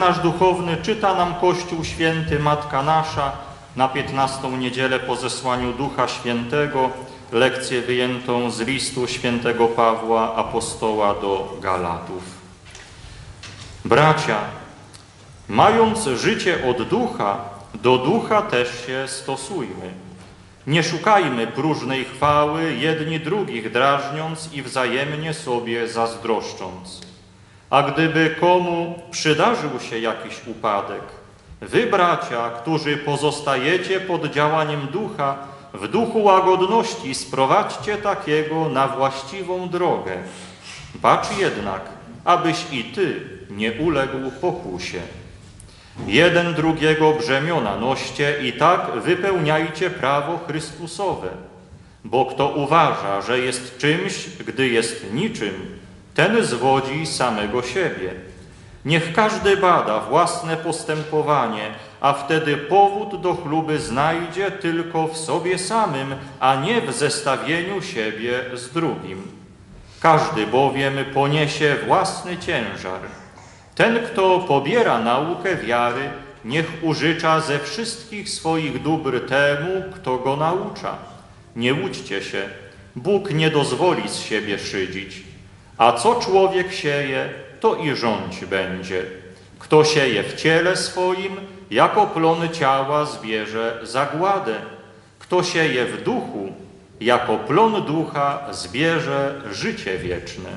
nasz duchowny czyta nam Kościół Święty Matka Nasza na 15 niedzielę po zesłaniu Ducha Świętego, lekcję wyjętą z listu świętego Pawła apostoła do Galatów. Bracia, mając życie od ducha, do ducha też się stosujmy. Nie szukajmy próżnej chwały, jedni drugich drażniąc i wzajemnie sobie zazdroszcząc. A gdyby komu przydarzył się jakiś upadek, wy, bracia, którzy pozostajecie pod działaniem ducha, w duchu łagodności sprowadźcie takiego na właściwą drogę. Bacz jednak, abyś i ty nie uległ pokusie. Jeden drugiego brzemiona noście i tak wypełniajcie prawo Chrystusowe. Bo kto uważa, że jest czymś, gdy jest niczym, ten zwodzi samego siebie. Niech każdy bada własne postępowanie, a wtedy powód do chluby znajdzie tylko w sobie samym, a nie w zestawieniu siebie z drugim. Każdy bowiem poniesie własny ciężar. Ten, kto pobiera naukę wiary, niech użycza ze wszystkich swoich dóbr temu, kto go naucza. Nie łudźcie się, Bóg nie dozwoli z siebie szydzić. A co człowiek sieje, to i rządź będzie. Kto sieje w ciele swoim, jako plony ciała zbierze zagładę. Kto sieje w duchu, jako plon ducha zbierze życie wieczne.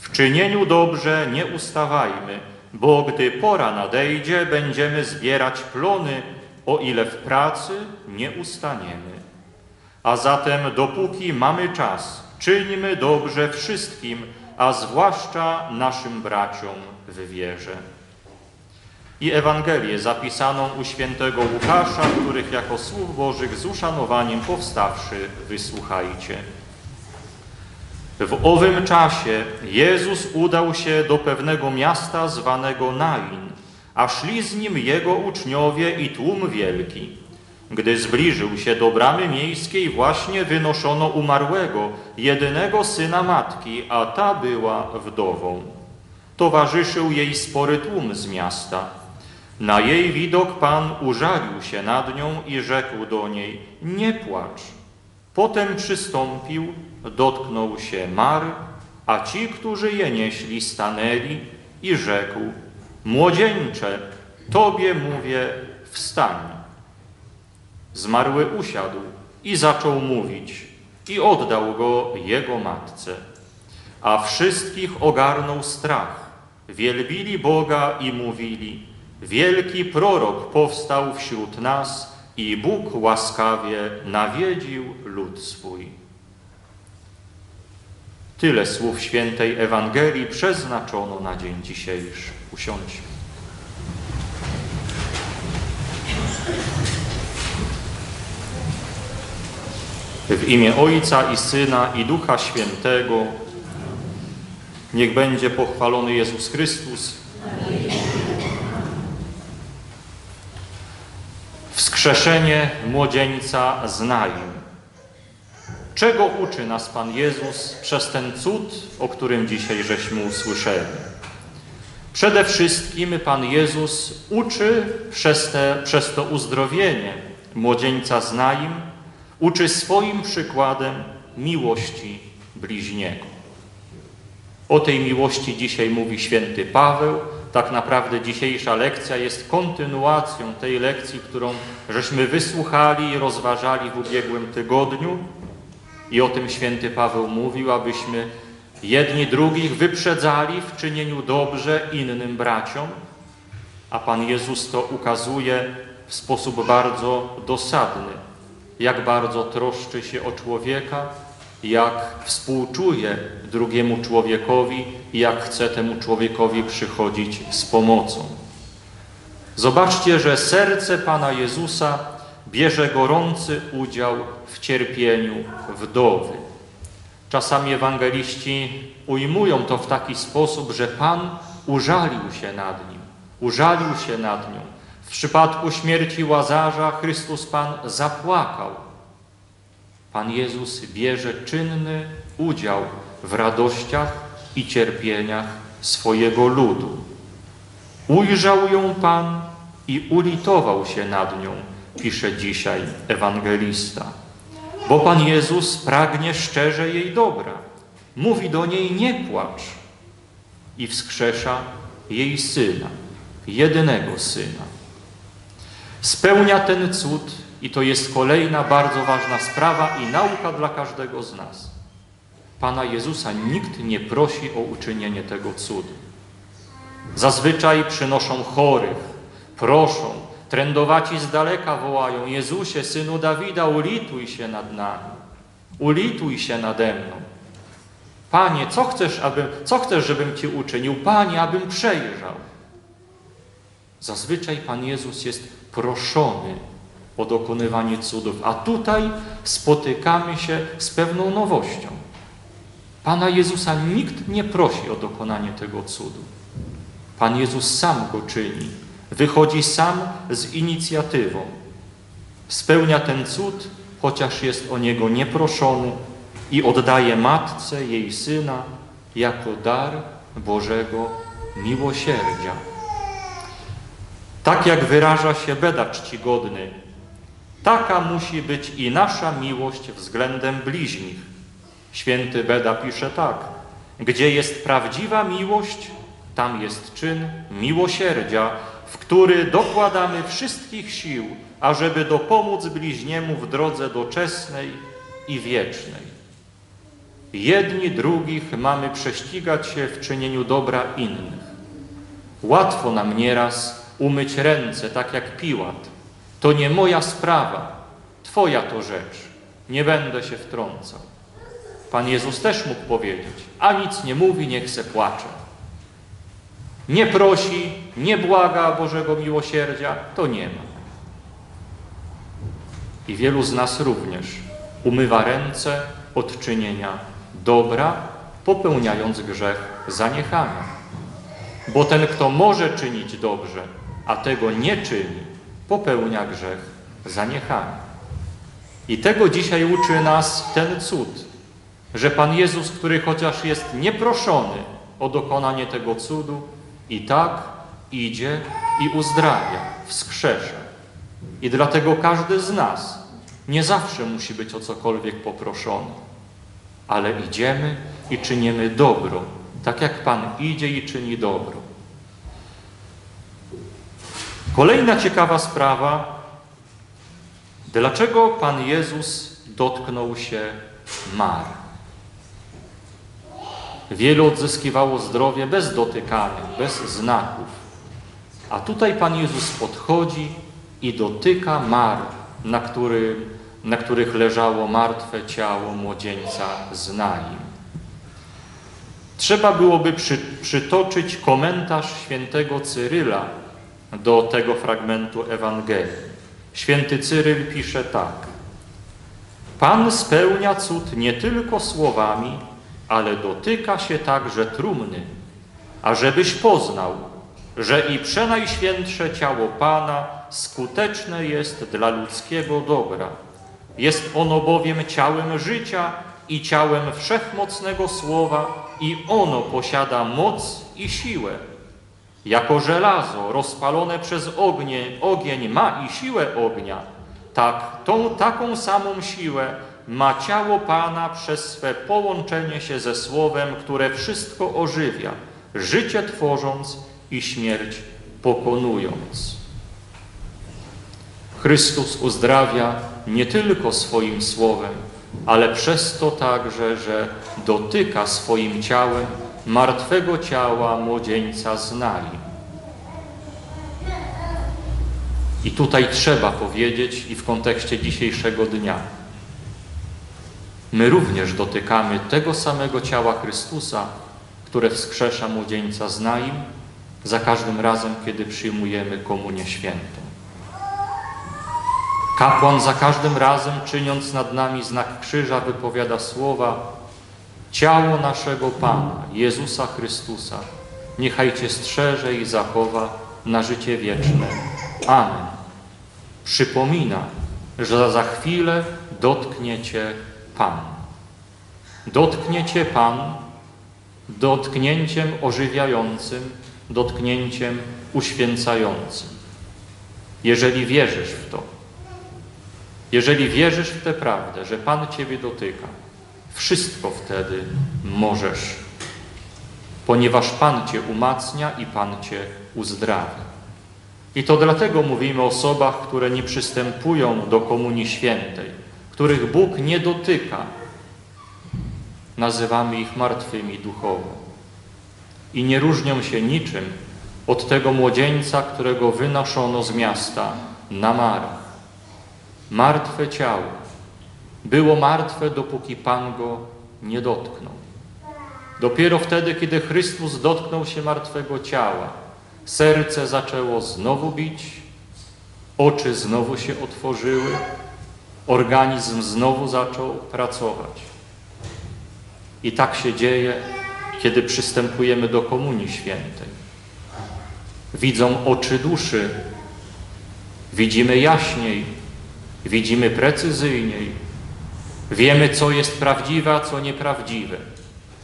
W czynieniu dobrze nie ustawajmy, bo gdy pora nadejdzie, będziemy zbierać plony, o ile w pracy nie ustaniemy. A zatem dopóki mamy czas, czyńmy dobrze wszystkim, a zwłaszcza naszym braciom w wierze. I Ewangelię zapisaną u świętego Łukasza, których jako słów Bożych z uszanowaniem powstawszy wysłuchajcie. W owym czasie Jezus udał się do pewnego miasta zwanego Nain, a szli z nim jego uczniowie i tłum wielki. Gdy zbliżył się do bramy miejskiej, właśnie wynoszono umarłego, jedynego syna matki, a ta była wdową. Towarzyszył jej spory tłum z miasta. Na jej widok Pan użalił się nad nią i rzekł do niej, nie płacz. Potem przystąpił, dotknął się mar, a ci, którzy je nieśli, stanęli i rzekł, młodzieńcze, Tobie mówię, wstań. Zmarły usiadł i zaczął mówić i oddał go jego matce. A wszystkich ogarnął strach. Wielbili Boga i mówili, wielki prorok powstał wśród nas i Bóg łaskawie nawiedził lud swój. Tyle słów świętej Ewangelii przeznaczono na dzień dzisiejszy. Usiądźmy. W imię Ojca i Syna i Ducha Świętego niech będzie pochwalony Jezus Chrystus. Wskrzeszenie młodzieńca z. Czego uczy nas Pan Jezus przez ten cud, o którym dzisiaj żeśmy usłyszeli? Przede wszystkim Pan Jezus uczy przez, te, przez to uzdrowienie młodzieńca z uczy swoim przykładem miłości bliźniego. O tej miłości dzisiaj mówi święty Paweł. Tak naprawdę dzisiejsza lekcja jest kontynuacją tej lekcji, którą żeśmy wysłuchali i rozważali w ubiegłym tygodniu. I o tym święty Paweł mówił, abyśmy jedni drugich wyprzedzali w czynieniu dobrze innym braciom, a Pan Jezus to ukazuje w sposób bardzo dosadny jak bardzo troszczy się o człowieka, jak współczuje drugiemu człowiekowi jak chce temu człowiekowi przychodzić z pomocą. Zobaczcie, że serce Pana Jezusa bierze gorący udział w cierpieniu wdowy. Czasami ewangeliści ujmują to w taki sposób, że Pan użalił się nad nim, użalił się nad nią. W przypadku śmierci Łazarza Chrystus Pan zapłakał. Pan Jezus bierze czynny udział w radościach i cierpieniach swojego ludu. Ujrzał ją Pan i ulitował się nad nią, pisze dzisiaj ewangelista. Bo Pan Jezus pragnie szczerze jej dobra. Mówi do niej nie płacz i wskrzesza jej syna, jedynego syna. Spełnia ten cud i to jest kolejna bardzo ważna sprawa i nauka dla każdego z nas. Pana Jezusa nikt nie prosi o uczynienie tego cudu. Zazwyczaj przynoszą chorych, proszą, trędowaci z daleka wołają Jezusie, Synu Dawida, ulituj się nad nami, ulituj się nade mną. Panie, co chcesz, abym, co chcesz, żebym Ci uczynił? Panie, abym przejrzał. Zazwyczaj Pan Jezus jest proszony o dokonywanie cudów, a tutaj spotykamy się z pewną nowością. Pana Jezusa nikt nie prosi o dokonanie tego cudu. Pan Jezus sam go czyni, wychodzi sam z inicjatywą. Spełnia ten cud, chociaż jest o niego nieproszony i oddaje matce jej syna jako dar Bożego miłosierdzia. Tak jak wyraża się Beda czcigodny, taka musi być i nasza miłość względem bliźnich. Święty Beda pisze tak, gdzie jest prawdziwa miłość, tam jest czyn miłosierdzia, w który dokładamy wszystkich sił, ażeby dopomóc bliźniemu w drodze doczesnej i wiecznej. Jedni drugich mamy prześcigać się w czynieniu dobra innych. Łatwo nam nieraz umyć ręce, tak jak Piłat. To nie moja sprawa, Twoja to rzecz, nie będę się wtrącał. Pan Jezus też mógł powiedzieć, a nic nie mówi, niech se płacze. Nie prosi, nie błaga Bożego miłosierdzia, to nie ma. I wielu z nas również umywa ręce od czynienia dobra, popełniając grzech zaniechania. Bo ten, kto może czynić dobrze, a tego nie czyni, popełnia grzech zaniechania. I tego dzisiaj uczy nas ten cud, że Pan Jezus, który chociaż jest nieproszony o dokonanie tego cudu, i tak idzie i uzdrawia, wskrzesza. I dlatego każdy z nas nie zawsze musi być o cokolwiek poproszony, ale idziemy i czynimy dobro, tak jak Pan idzie i czyni dobro. Kolejna ciekawa sprawa. Dlaczego Pan Jezus dotknął się mar? Wielu odzyskiwało zdrowie bez dotykania, bez znaków. A tutaj Pan Jezus podchodzi i dotyka mar, na, który, na których leżało martwe ciało młodzieńca z Naim. Trzeba byłoby przy, przytoczyć komentarz świętego Cyryla do tego fragmentu Ewangelii. Święty Cyryl pisze tak. Pan spełnia cud nie tylko słowami, ale dotyka się także trumny, ażebyś poznał, że i przenajświętsze ciało Pana skuteczne jest dla ludzkiego dobra. Jest ono bowiem ciałem życia i ciałem wszechmocnego słowa i ono posiada moc i siłę. Jako żelazo rozpalone przez ognie, ogień ma i siłę ognia, tak tą taką samą siłę ma ciało Pana przez swe połączenie się ze Słowem, które wszystko ożywia, życie tworząc i śmierć pokonując. Chrystus uzdrawia nie tylko swoim Słowem, ale przez to także, że dotyka swoim ciałem martwego ciała młodzieńca z Nali. I tutaj trzeba powiedzieć, i w kontekście dzisiejszego dnia, my również dotykamy tego samego ciała Chrystusa, które wskrzesza młodzieńca z za każdym razem, kiedy przyjmujemy Komunię Świętą. Kapłan za każdym razem, czyniąc nad nami znak krzyża, wypowiada słowa Ciało naszego Pana, Jezusa Chrystusa, niechaj Cię strzeże i zachowa na życie wieczne. Amen. Przypomina, że za chwilę dotknie Cię Pan. Dotknie Cię Pan dotknięciem ożywiającym dotknięciem uświęcającym. Jeżeli wierzysz w to, jeżeli wierzysz w tę prawdę, że Pan Ciebie dotyka, wszystko wtedy możesz, ponieważ Pan Cię umacnia i Pan Cię uzdrawia. I to dlatego mówimy o osobach, które nie przystępują do Komunii Świętej, których Bóg nie dotyka. Nazywamy ich martwymi duchowo. I nie różnią się niczym od tego młodzieńca, którego wynoszono z miasta na marach. Martwe ciało. Było martwe, dopóki Pan go nie dotknął. Dopiero wtedy, kiedy Chrystus dotknął się martwego ciała, serce zaczęło znowu bić, oczy znowu się otworzyły, organizm znowu zaczął pracować. I tak się dzieje, kiedy przystępujemy do Komunii Świętej. Widzą oczy duszy, widzimy jaśniej, widzimy precyzyjniej, wiemy, co jest prawdziwe, a co nieprawdziwe.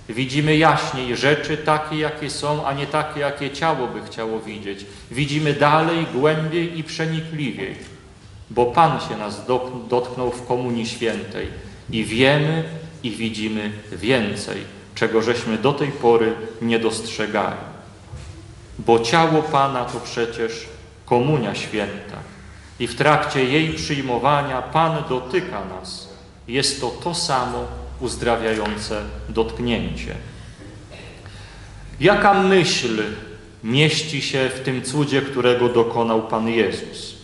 Widzimy jaśniej rzeczy takie, jakie są, a nie takie, jakie ciało by chciało widzieć. Widzimy dalej, głębiej i przenikliwiej, bo Pan się nas dotknął w Komunii Świętej i wiemy i widzimy więcej, czego żeśmy do tej pory nie dostrzegali. Bo ciało Pana to przecież Komunia Święta i w trakcie jej przyjmowania Pan dotyka nas. Jest to to samo, uzdrawiające dotknięcie. Jaka myśl mieści się w tym cudzie, którego dokonał Pan Jezus?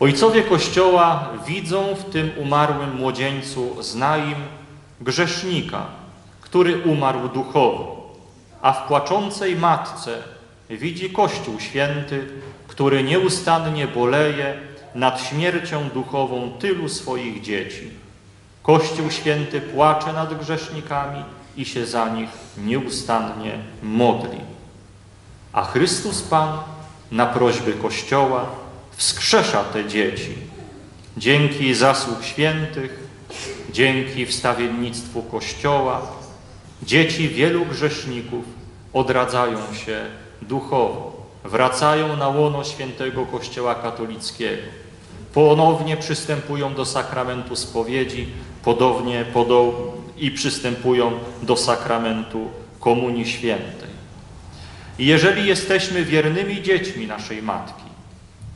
Ojcowie Kościoła widzą w tym umarłym młodzieńcu znaim grzesznika, który umarł duchowo, a w płaczącej matce widzi Kościół Święty, który nieustannie boleje nad śmiercią duchową tylu swoich dzieci. Kościół Święty płacze nad grzesznikami i się za nich nieustannie modli. A Chrystus Pan na prośby Kościoła wskrzesza te dzieci. Dzięki zasług świętych, dzięki wstawiennictwu Kościoła, dzieci wielu grzeszników odradzają się duchowo, wracają na łono świętego Kościoła katolickiego, ponownie przystępują do sakramentu spowiedzi, podobnie podoł i przystępują do sakramentu Komunii Świętej. I jeżeli jesteśmy wiernymi dziećmi naszej Matki,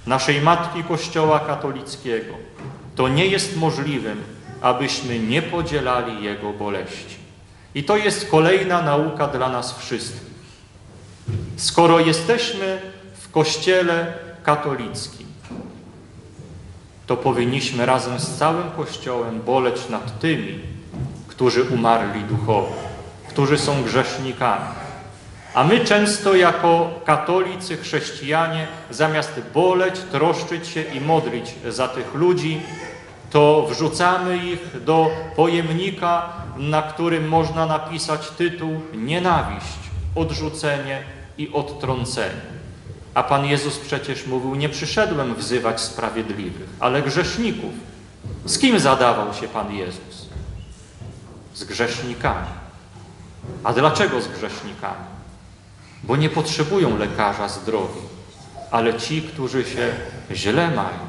naszej Matki Kościoła katolickiego, to nie jest możliwym, abyśmy nie podzielali Jego boleści. I to jest kolejna nauka dla nas wszystkich. Skoro jesteśmy w Kościele katolickim, to powinniśmy razem z całym Kościołem boleć nad tymi, którzy umarli duchowo, którzy są grzesznikami. A my często jako katolicy, chrześcijanie, zamiast boleć, troszczyć się i modlić za tych ludzi, to wrzucamy ich do pojemnika, na którym można napisać tytuł Nienawiść, odrzucenie i odtrącenie. A Pan Jezus przecież mówił, nie przyszedłem wzywać sprawiedliwych, ale grzeszników. Z kim zadawał się Pan Jezus? Z grzesznikami. A dlaczego z grzesznikami? Bo nie potrzebują lekarza zdrowi, ale ci, którzy się źle mają.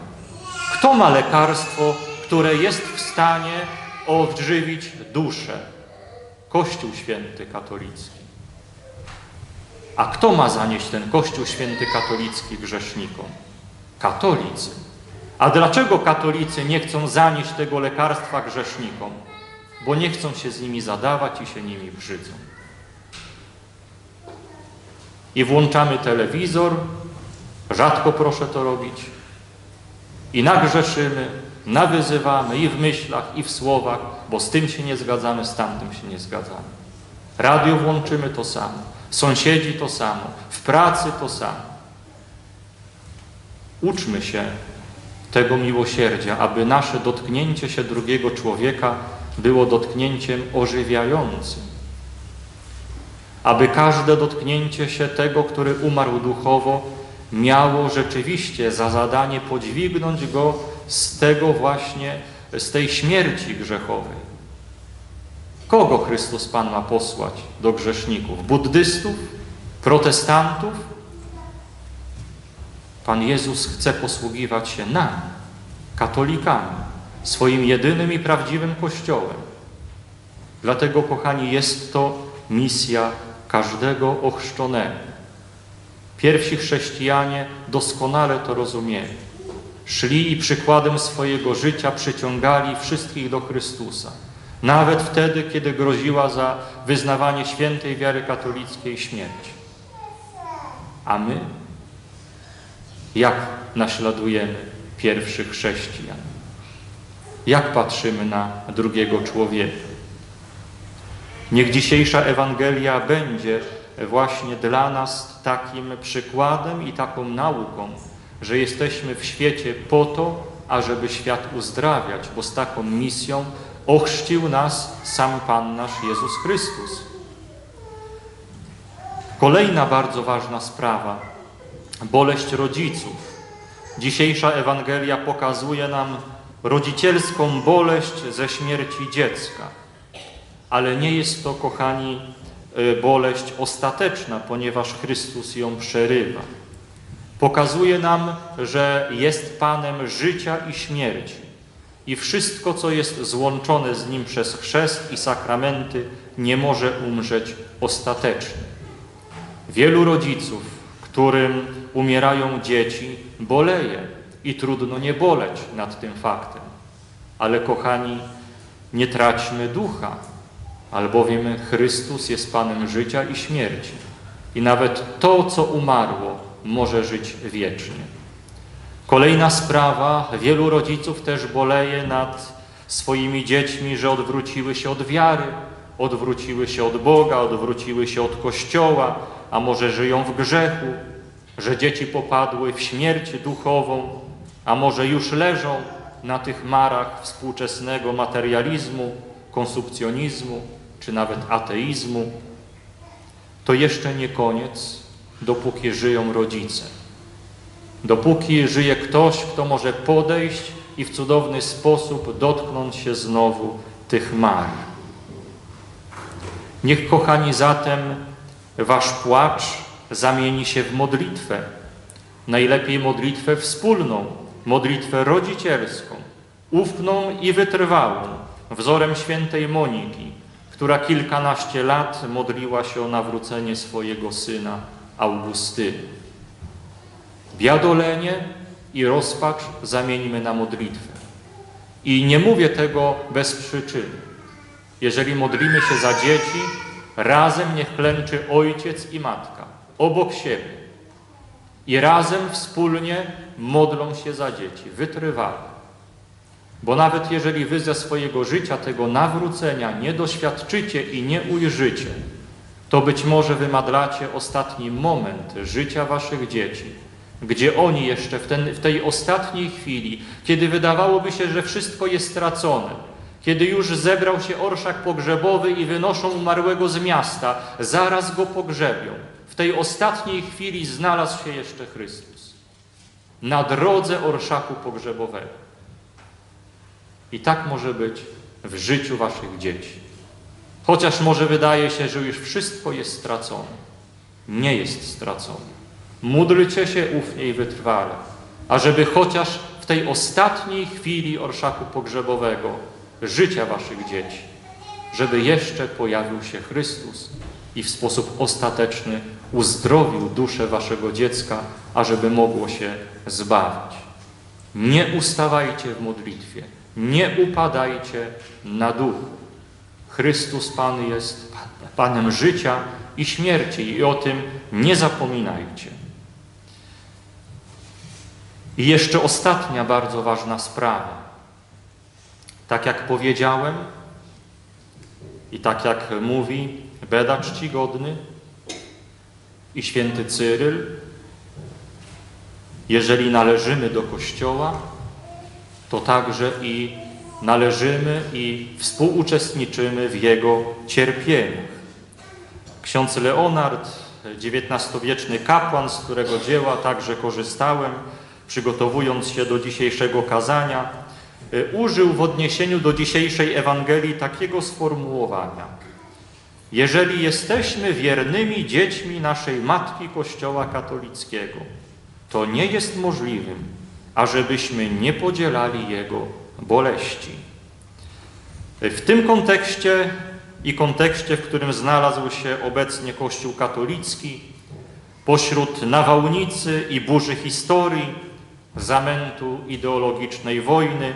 Kto ma lekarstwo, które jest w stanie odżywić duszę? Kościół Święty Katolicki. A kto ma zanieść ten Kościół Święty Katolicki grzesznikom? Katolicy. A dlaczego katolicy nie chcą zanieść tego lekarstwa grzesznikom? Bo nie chcą się z nimi zadawać i się nimi brzydzą. I włączamy telewizor, rzadko proszę to robić, i nagrzeszymy, nawyzywamy i w myślach, i w słowach, bo z tym się nie zgadzamy, z tamtym się nie zgadzamy. Radio włączymy to samo. Sąsiedzi to samo, w pracy to samo. Uczmy się tego miłosierdzia, aby nasze dotknięcie się drugiego człowieka było dotknięciem ożywiającym. Aby każde dotknięcie się tego, który umarł duchowo, miało rzeczywiście za zadanie podźwignąć go z tego właśnie, z tej śmierci grzechowej. Kogo Chrystus Pan ma posłać do grzeszników? Buddystów? protestantów, Pan Jezus chce posługiwać się nami, katolikami, swoim jedynym i prawdziwym Kościołem. Dlatego, kochani, jest to misja każdego ochrzczonego. Pierwsi chrześcijanie doskonale to rozumieli. Szli i przykładem swojego życia przyciągali wszystkich do Chrystusa. Nawet wtedy, kiedy groziła za wyznawanie świętej wiary katolickiej śmierć. A my? Jak naśladujemy pierwszych chrześcijan? Jak patrzymy na drugiego człowieka? Niech dzisiejsza Ewangelia będzie właśnie dla nas takim przykładem i taką nauką, że jesteśmy w świecie po to, ażeby świat uzdrawiać, bo z taką misją ochrzcił nas sam Pan nasz Jezus Chrystus. Kolejna bardzo ważna sprawa, boleść rodziców. Dzisiejsza Ewangelia pokazuje nam rodzicielską boleść ze śmierci dziecka. Ale nie jest to, kochani, y, boleść ostateczna, ponieważ Chrystus ją przerywa. Pokazuje nam, że jest Panem życia i śmierci i wszystko, co jest złączone z Nim przez chrzest i sakramenty, nie może umrzeć ostatecznie. Wielu rodziców, którym umierają dzieci, boleje i trudno nie boleć nad tym faktem. Ale kochani, nie traćmy ducha, albowiem Chrystus jest Panem życia i śmierci. I nawet to, co umarło, może żyć wiecznie. Kolejna sprawa, wielu rodziców też boleje nad swoimi dziećmi, że odwróciły się od wiary, odwróciły się od Boga, odwróciły się od Kościoła, a może żyją w grzechu, że dzieci popadły w śmierć duchową, a może już leżą na tych marach współczesnego materializmu, konsumpcjonizmu, czy nawet ateizmu. To jeszcze nie koniec, dopóki żyją rodzice. Dopóki żyje ktoś, kto może podejść i w cudowny sposób dotknąć się znowu tych mar. Niech, kochani, zatem wasz płacz zamieni się w modlitwę. Najlepiej modlitwę wspólną, modlitwę rodzicielską, ufną i wytrwałą, wzorem świętej Moniki, która kilkanaście lat modliła się o nawrócenie swojego syna Augustyny. Biadolenie i rozpacz zamieńmy na modlitwę. I nie mówię tego bez przyczyny. Jeżeli modlimy się za dzieci, razem niech klęczy ojciec i matka, obok siebie. I razem wspólnie modlą się za dzieci, wytrwale. Bo nawet jeżeli wy ze swojego życia tego nawrócenia nie doświadczycie i nie ujrzycie, to być może wymadlacie ostatni moment życia waszych dzieci, gdzie oni jeszcze w, ten, w tej ostatniej chwili, kiedy wydawałoby się, że wszystko jest stracone, kiedy już zebrał się orszak pogrzebowy i wynoszą umarłego z miasta, zaraz go pogrzebią. W tej ostatniej chwili znalazł się jeszcze Chrystus na drodze orszaku pogrzebowego. I tak może być w życiu waszych dzieci. Chociaż może wydaje się, że już wszystko jest stracone. Nie jest stracone. Módlcie się ufnie i wytrwale, ażeby chociaż w tej ostatniej chwili orszaku pogrzebowego życia waszych dzieci, żeby jeszcze pojawił się Chrystus i w sposób ostateczny uzdrowił duszę waszego dziecka, ażeby mogło się zbawić. Nie ustawajcie w modlitwie, nie upadajcie na duchu. Chrystus Pan jest Panem życia i śmierci i o tym nie zapominajcie. I jeszcze ostatnia bardzo ważna sprawa. Tak jak powiedziałem i tak jak mówi Beda Czcigodny i święty Cyryl, jeżeli należymy do Kościoła, to także i należymy i współuczestniczymy w Jego cierpieniach. Ksiądz Leonard, XIX-wieczny kapłan, z którego dzieła także korzystałem, przygotowując się do dzisiejszego kazania, użył w odniesieniu do dzisiejszej Ewangelii takiego sformułowania. jeżeli jesteśmy wiernymi dziećmi naszej Matki Kościoła katolickiego, to nie jest możliwym, ażebyśmy nie podzielali Jego boleści. W tym kontekście i kontekście, w którym znalazł się obecnie Kościół katolicki, pośród nawałnicy i burzy historii, zamętu ideologicznej wojny,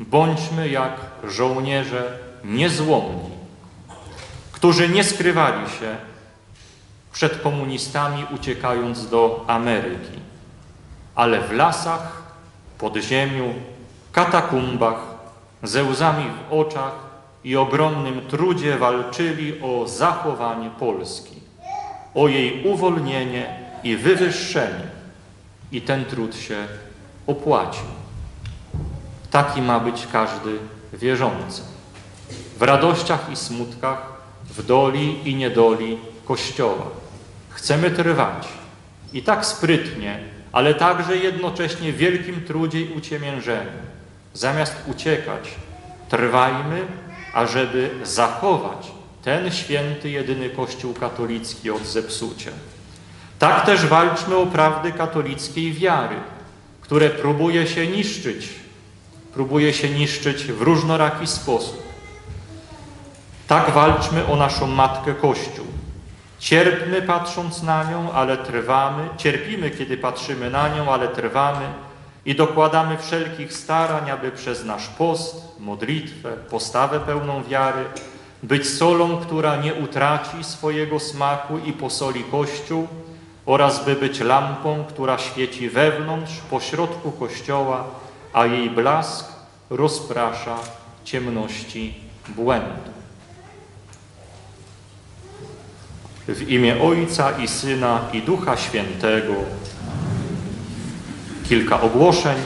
bądźmy jak żołnierze niezłomni, którzy nie skrywali się przed komunistami uciekając do Ameryki, ale w lasach, pod ziemią, katakumbach, ze łzami w oczach i ogromnym trudzie walczyli o zachowanie Polski, o jej uwolnienie i wywyższenie. I ten trud się opłacił. Taki ma być każdy wierzący. W radościach i smutkach, w doli i niedoli Kościoła. Chcemy trwać i tak sprytnie, ale także jednocześnie w wielkim trudzie i uciemiężeniu. Zamiast uciekać, trwajmy, ażeby zachować ten święty, jedyny Kościół katolicki od zepsucia. Tak też walczmy o prawdy katolickiej wiary, które próbuje się niszczyć, próbuje się niszczyć w różnoraki sposób. Tak walczmy o naszą Matkę Kościół. Cierpmy patrząc na nią, ale trwamy, cierpimy, kiedy patrzymy na nią, ale trwamy i dokładamy wszelkich starań, aby przez nasz post, modlitwę, postawę pełną wiary być solą, która nie utraci swojego smaku i posoli Kościół oraz by być lampą, która świeci wewnątrz, pośrodku Kościoła, a jej blask rozprasza ciemności błędu. W imię Ojca i Syna i Ducha Świętego kilka ogłoszeń.